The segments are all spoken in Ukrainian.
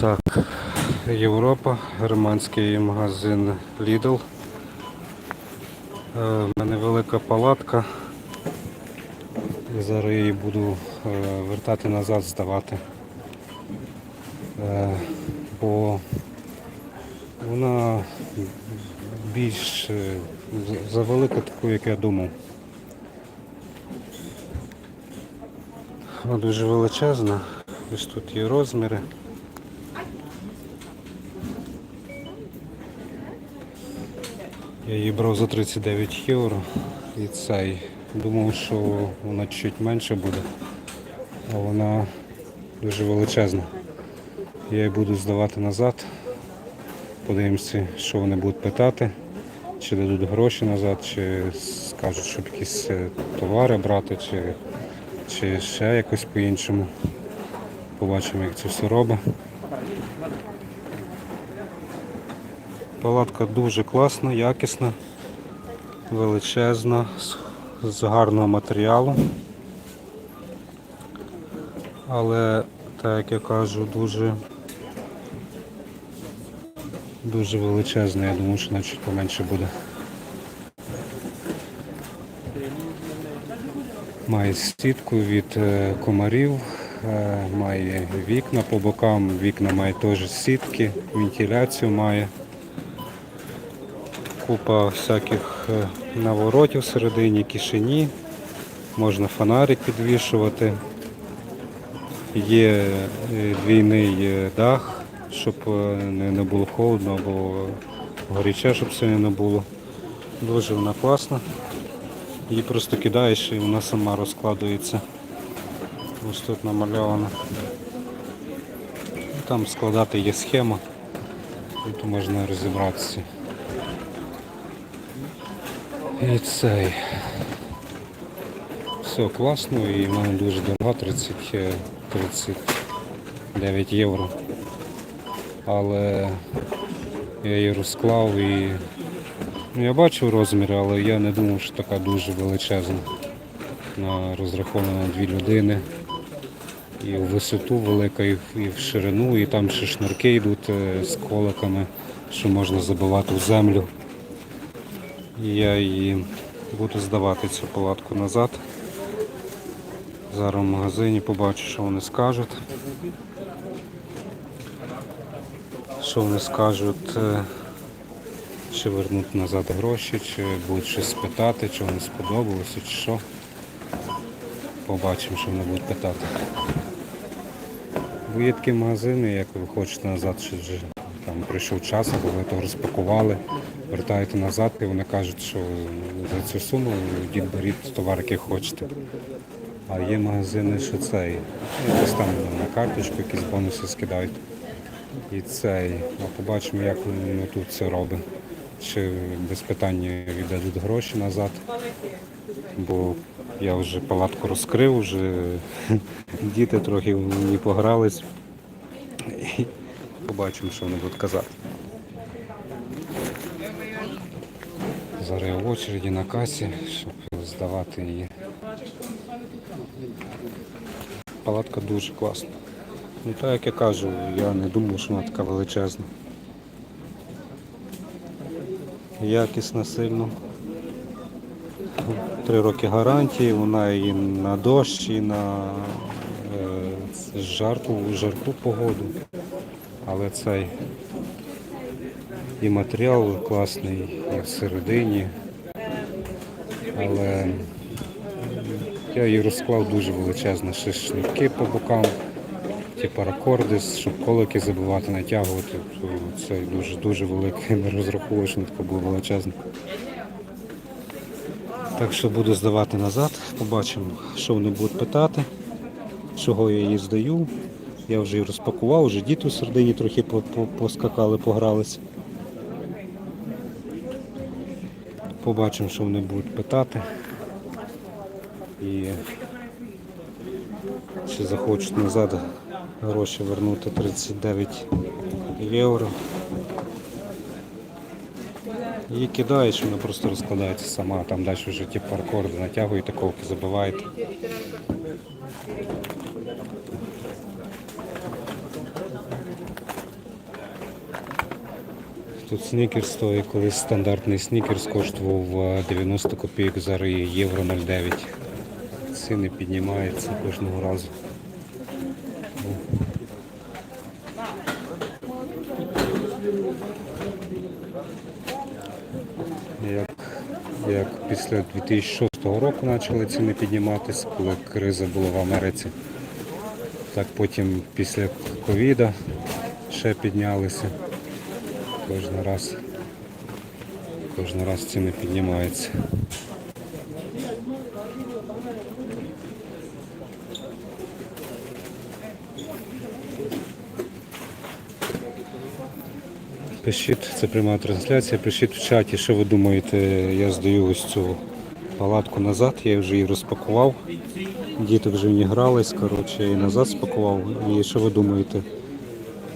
Так, Європа, германський магазин Lidl. Е, У мене велика палатка. Зараз її буду е, вертати назад, здавати. Е, Бо вона більш е, завелика таку, як я думав. Вона дуже величезна. Ось тут є розміри. Я її брав за 39 євро і цей. Думав, що вона чуть менше буде, а вона дуже величезна. Я її буду здавати назад. Подивимося, що вони будуть питати, чи дадуть гроші назад, чи скажуть, щоб якісь е, товари брати, чи, чи ще якось по-іншому. Побачимо, як це все робить. Палатка дуже класна, якісна, величезна, з- гарного матеріалу. Але, так як я кажу, дуже дуже величезна, я думаю, що навіть поменше буде. Має сітку від е, комарів, е, має вікна по бокам, вікна має теж сітки, вентиляцію має. Купа всяких е, наворотів всередині, кишені. Можна фонарик підвішувати. Є е, двійний е, дах, щоб не було холодно або горяче, щоб сильно не було. Дуже вона класна. Її просто кидаєш і вона сама розкладується. Ось тут намальовано. Там складати є схема, тут можна розібратися. І цей. Все класно і в мене дуже дорога, 30, е, 39 євро. Але я її розклав і ну, я бачив розміри, але я не думав, що така дуже величезна. Вона розрахована на дві людини. І в висоту велика, і в, ширину, і там ще шнурки йдуть е, з коликами, що можна забивати в землю. Я її буду здавати цю палатку назад. Зараз в магазині побачу, що вони скажуть. Що вони скажуть, е, чи вернуть назад гроші, чи будуть щось питати, чи вони сподобалося, чи що. Побачимо, що вони будуть питати. Бо є такі магазини, як ви хочете назад, що вже там прийшов час, або ви то розпакували, вертаєте назад, і вони кажуть, що за цю суму йдіть беріть товар, який хочете. А є магазини, що цей, якось там на карточку якісь бонуси скидають. І цей. А побачимо, як воно тут це робить. Чи без питання віддадуть гроші назад. Бо я вже палатку розкрив, вже діти трохи в погрались. Побачимо, що вони будуть казати. Зараз в очереді на касі, щоб здавати її. Палатка дуже класна. Ну так як я кажу, я не думав, що вона така величезна. Якісна сильно. Три роки гарантії, вона і на дощ, і на е, жарку, жарку погоду. Але цей і матеріал класний, і всередині. Але я її розклав дуже величезно, ще шнурки по бокам, ті паракорди, щоб колики забивати, натягувати. То Це дуже дуже великий, не вона така була величезна. Так що буду здавати назад, побачимо, що вони будуть питати, чого я її здаю. Я вже її розпакував, вже діти у середині трохи по- по- поскакали, погралися. Побачимо, що вони будуть питати. І чи захочуть назад гроші вернути 39 євро. Її кидаєш, вона просто розкладається сама, там далі вже ті паркорди натягуєте, колки забиваєте. Тут снікерс стоїть, колись стандартний снікерс коштував е, 90 копійок, зараз є євро 0,9. Ціни піднімаються кожного разу. Як, як після 2006 року почали ціни підніматися, коли криза була в Америці. Так потім після ковіда ще піднялися. Кожен раз. Кожен раз ціни піднімаються. Пишіть, це пряма трансляція. Пишіть в чаті, що ви думаєте. Я здаю ось цю палатку назад, я вже її розпакував. Діти вже в ній грались, коротше, я її назад спакував. І що ви думаєте?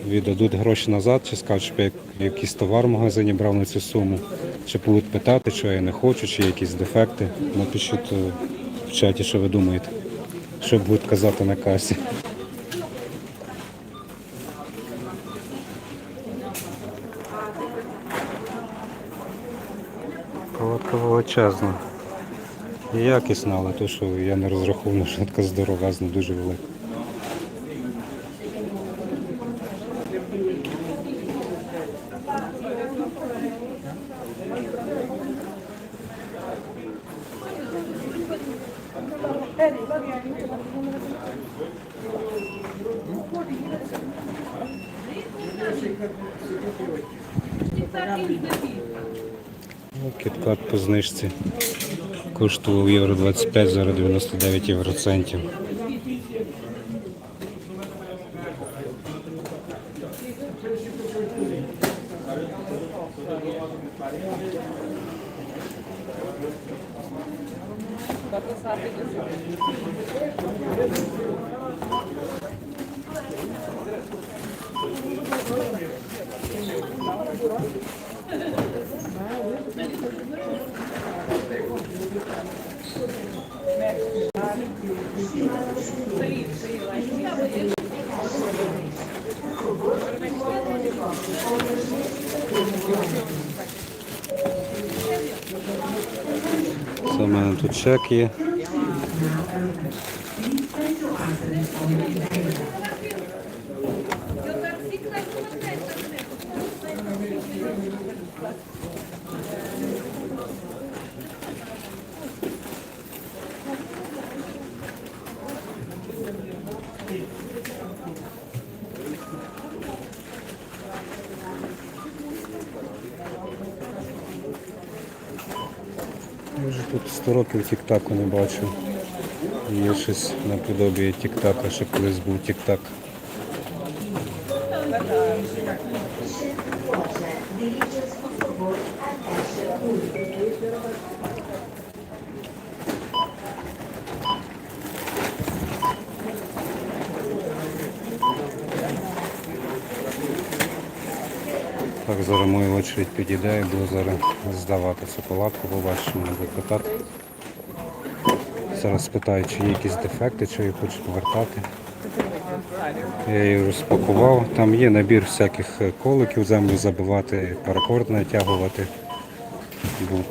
Віддадуть гроші назад, чи скажуть, що я якийсь товар в магазині брав на цю суму, чи будуть питати, що я не хочу, чи якісь дефекти. Напишіть е, в чаті, що ви думаєте, що будуть казати на касі. Палатка величезна. Якісна, але то, що я не розраховував, що така здоровезна, дуже велика. Ну, Кіткат по знижці коштував євро 25, зараз 99 євроцентів. Bakın saate geziyor. Thank you. В мене тут чек є. Я тут 100 років тік-таку не бачив. Є щось наподобі тік-така, що колись був тік-так. Так, зараз моя очередь підійде буду зараз здавати палатку, побачимо, питати. Зараз спитаю, чи є якісь дефекти, чи її хочуть повертати. Я її розпакував. Там є набір всяких коликів, землю забивати, паракорд натягувати.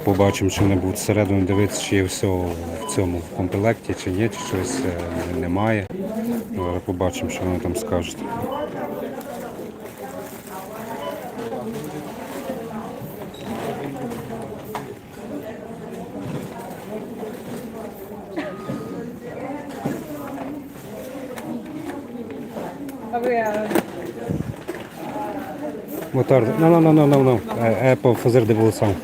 Побачимо, чи вони будуть всередину дивитися, чи є все в цьому в комплекті, чи ні, чи щось е, немає. Побачимо, що вони там скажуть. Boa tarde. Não, não, não, não, não, não. É, é para fazer devolução.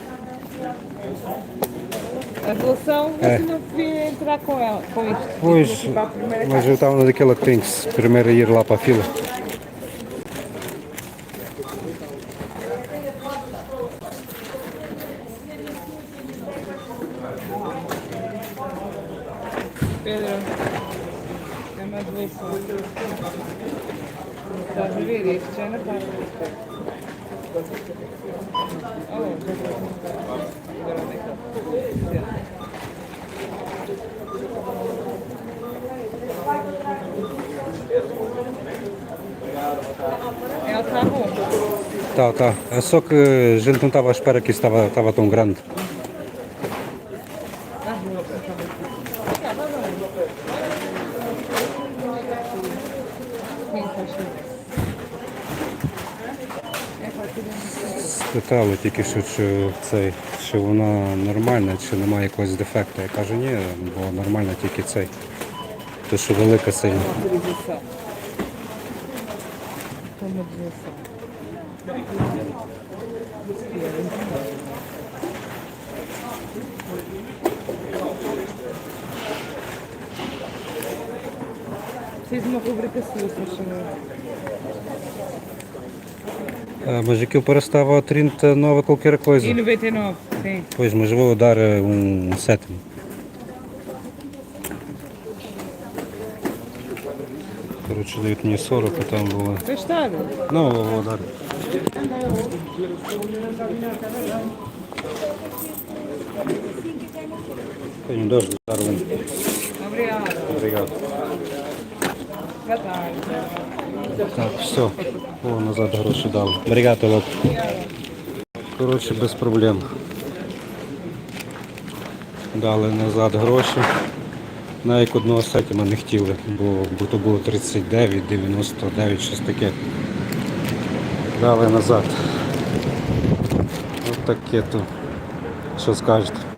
A doação, É. você não podia entrar com ela, com isto. Pois, mas eu estava naquela que tem que primeiro ir lá para a fila. Pedro, ela está. Tá, tá. É só que a gente não estava à espera que isso estava, estava tão grande. Спитали тільки що, чи, цей, чи вона нормальна, чи немає якогось дефекту. Я кажу, ні, бо нормальна тільки цей. То що велика сильно. Como dizer Fiz suíça, chamou. Е, Мужиків перестава qualquer E coisa. 99, sim. Pois, mas vou dar eh, um sétimo. Коротше, дають мені 40, а там було. Gostado? Ну, вou dar. Tenho dois de dar um. Obrigado. Boa tarde. Так, все. О, назад гроші дали. Бригати лоб. Коротше, без проблем. Дали назад гроші. Навіть одного сетіма не хотіли, бо то було 39, 99, щось таке. Дали назад. Ось таке то. Що скажете?